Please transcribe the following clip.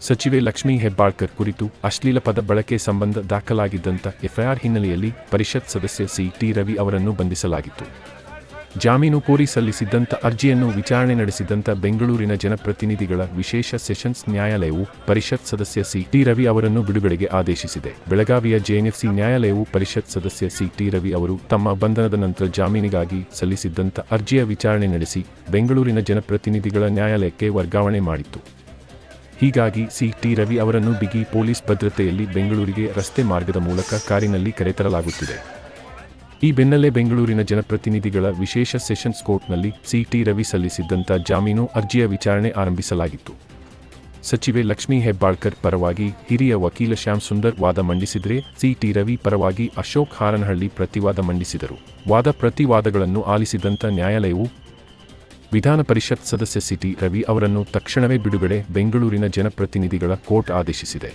ಸಚಿವೆ ಲಕ್ಷ್ಮೀ ಹೆಬ್ಬಾಳ್ಕರ್ ಕುರಿತು ಅಶ್ಲೀಲ ಪದ ಬಳಕೆ ಸಂಬಂಧ ದಾಖಲಾಗಿದ್ದಂಥ ಎಫ್ಐಆರ್ ಹಿನ್ನೆಲೆಯಲ್ಲಿ ಪರಿಷತ್ ಸದಸ್ಯ ಸಿ ಟಿ ರವಿ ಅವರನ್ನು ಬಂಧಿಸಲಾಗಿತ್ತು. ಜಾಮೀನು ಕೋರಿ ಸಲ್ಲಿಸಿದ್ದಂಥ ಅರ್ಜಿಯನ್ನು ವಿಚಾರಣೆ ನಡೆಸಿದಂಥ ಬೆಂಗಳೂರಿನ ಜನಪ್ರತಿನಿಧಿಗಳ ವಿಶೇಷ ಸೆಷನ್ಸ್ ನ್ಯಾಯಾಲಯವು ಪರಿಷತ್ ಸದಸ್ಯ ಸಿ ಟಿ ರವಿ ಅವರನ್ನು ಬಿಡುಗಡೆಗೆ ಆದೇಶಿಸಿದೆ. ಬೆಳಗಾವಿಯ ಜೆಎನ್ಎಫ್ಸಿ ನ್ಯಾಯಾಲಯವು ಪರಿಷತ್ ಸದಸ್ಯ ಸಿ ಟಿ ರವಿ ಅವರು ತಮ್ಮ ಬಂಧನದ ನಂತರ ಜಾಮೀನಿಗಾಗಿ ಸಲ್ಲಿಸಿದ್ದಂಥ ಅರ್ಜಿಯ ವಿಚಾರಣೆ ನಡೆಸಿ ಬೆಂಗಳೂರಿನ ಜನಪ್ರತಿನಿಧಿಗಳ ನ್ಯಾಯಾಲಯಕ್ಕೆ ವರ್ಗಾವಣೆ ಮಾಡಿತ್ತು. ಹೀಗಾಗಿ ಸಿ ಟಿ ರವಿ ಅವರನ್ನು ಬಿಗಿ ಪೊಲೀಸ್ ಭದ್ರತೆಯಲ್ಲಿ ಬೆಂಗಳೂರಿಗೆ ರಸ್ತೆ ಮಾರ್ಗದ ಮೂಲಕ ಕಾರಿನಲ್ಲಿ ಕರೆತರಲಾಗುತ್ತಿದೆ. ಈ ಬೆನ್ನಲ್ಲೇ ಬೆಂಗಳೂರಿನ ಜನಪ್ರತಿನಿಧಿಗಳ ವಿಶೇಷ ಸೆಷನ್ಸ್ ಕೋರ್ಟ್ನಲ್ಲಿ ಸಿ ಟಿ ರವಿ ಸಲ್ಲಿಸಿದ್ದಂಥ ಜಾಮೀನು ಅರ್ಜಿಯ ವಿಚಾರಣೆ ಆರಂಭಿಸಲಾಗಿತ್ತು. ಸಚಿವೆ ಲಕ್ಷ್ಮೀ ಹೆಬ್ಬಾಳ್ಕರ್ ಪರವಾಗಿ ಹಿರಿಯ ವಕೀಲ ಶ್ಯಾಮ್ ಸುಂದರ್ ವಾದ ಮಂಡಿಸಿದರೆ ಸಿ ಟಿ ರವಿ ಪರವಾಗಿ ಅಶೋಕ್ ಹಾರನಹಳ್ಳಿ ಪ್ರತಿವಾದ ಮಂಡಿಸಿದರು. ವಾದ ಪ್ರತಿವಾದಗಳನ್ನು ಆಲಿಸಿದಂಥ ನ್ಯಾಯಾಲಯವು ವಿಧಾನ ಪರಿಷತ್ ಸದಸ್ಯ ಸಿಟಿ ರವಿ ಅವರನ್ನು ತಕ್ಷಣವೇ ಬಿಡುಗಡೆ ಬೆಂಗಳೂರಿನ ಜನಪ್ರತಿನಿಧಿಗಳ ಕೋರ್ಟ್ ಆದೇಶಿಸಿದೆ.